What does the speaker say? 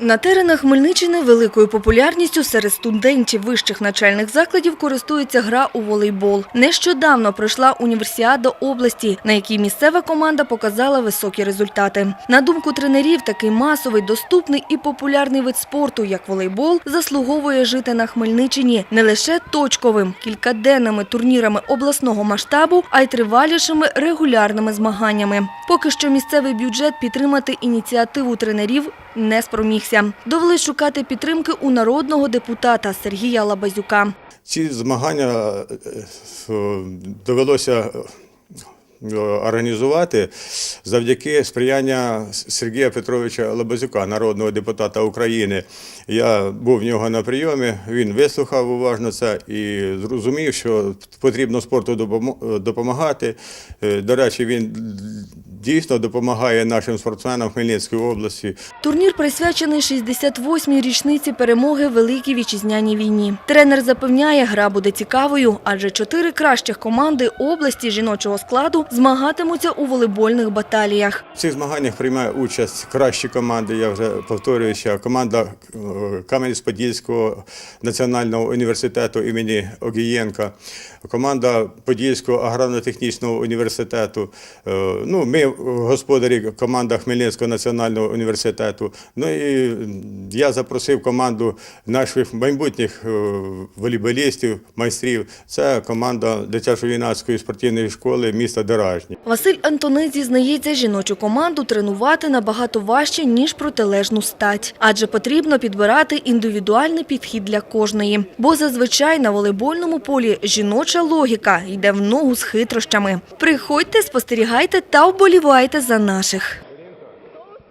На теренах Хмельниччини великою популярністю серед студентів вищих навчальних закладів користується гра у волейбол. Нещодавно пройшла універсіада області, на якій місцева команда показала високі результати. На думку тренерів, такий масовий, доступний і популярний вид спорту, як волейбол, заслуговує жити на Хмельниччині не лише точковим, кількаденними турнірами обласного масштабу, а й тривалішими регулярними змаганнями. Поки що місцевий бюджет підтримати ініціативу тренерів не спромігся. Довели шукати підтримки у народного депутата Сергія Лабазюка. Ці змагання е, е, довелося е, організувати завдяки сприяння Сергія Петровича Лабазюка, народного депутата України. Я був в нього на прийомі, він вислухав уважно це і зрозумів, що потрібно спорту допомагати. До речі, він дійсно допомагає нашим спортсменам Хмельницької області. Турнір присвячений 68-й річниці перемоги в Великій вітчизняній війні. Тренер запевняє, гра буде цікавою, адже чотири кращих команди області жіночого складу змагатимуться у волейбольних баталіях. В цих змаганнях приймає участь кращі команди. Я вже повторююся. Команда е, Кам'янець-Подільського національного університету імені Огієнка, команда Подільського аграрно-технічного університету. Е, Ну, ми господарі команда Хмельницького національного університету. Ну і я запросив команду наших майбутніх е, волейболістів, майстрів. Це команда дитячо-юнацької спортивної школи міста Деражні. Василь Антонець зізнається, жіночу команду тренувати набагато важче, ніж протилежну стать. Адже потрібно підбирати індивідуальний підхід для кожної. Бо зазвичай на волейбольному полі жіноча логіка йде в ногу з хитрощами. Приходьте, спостерігайте та вболівайте за наших.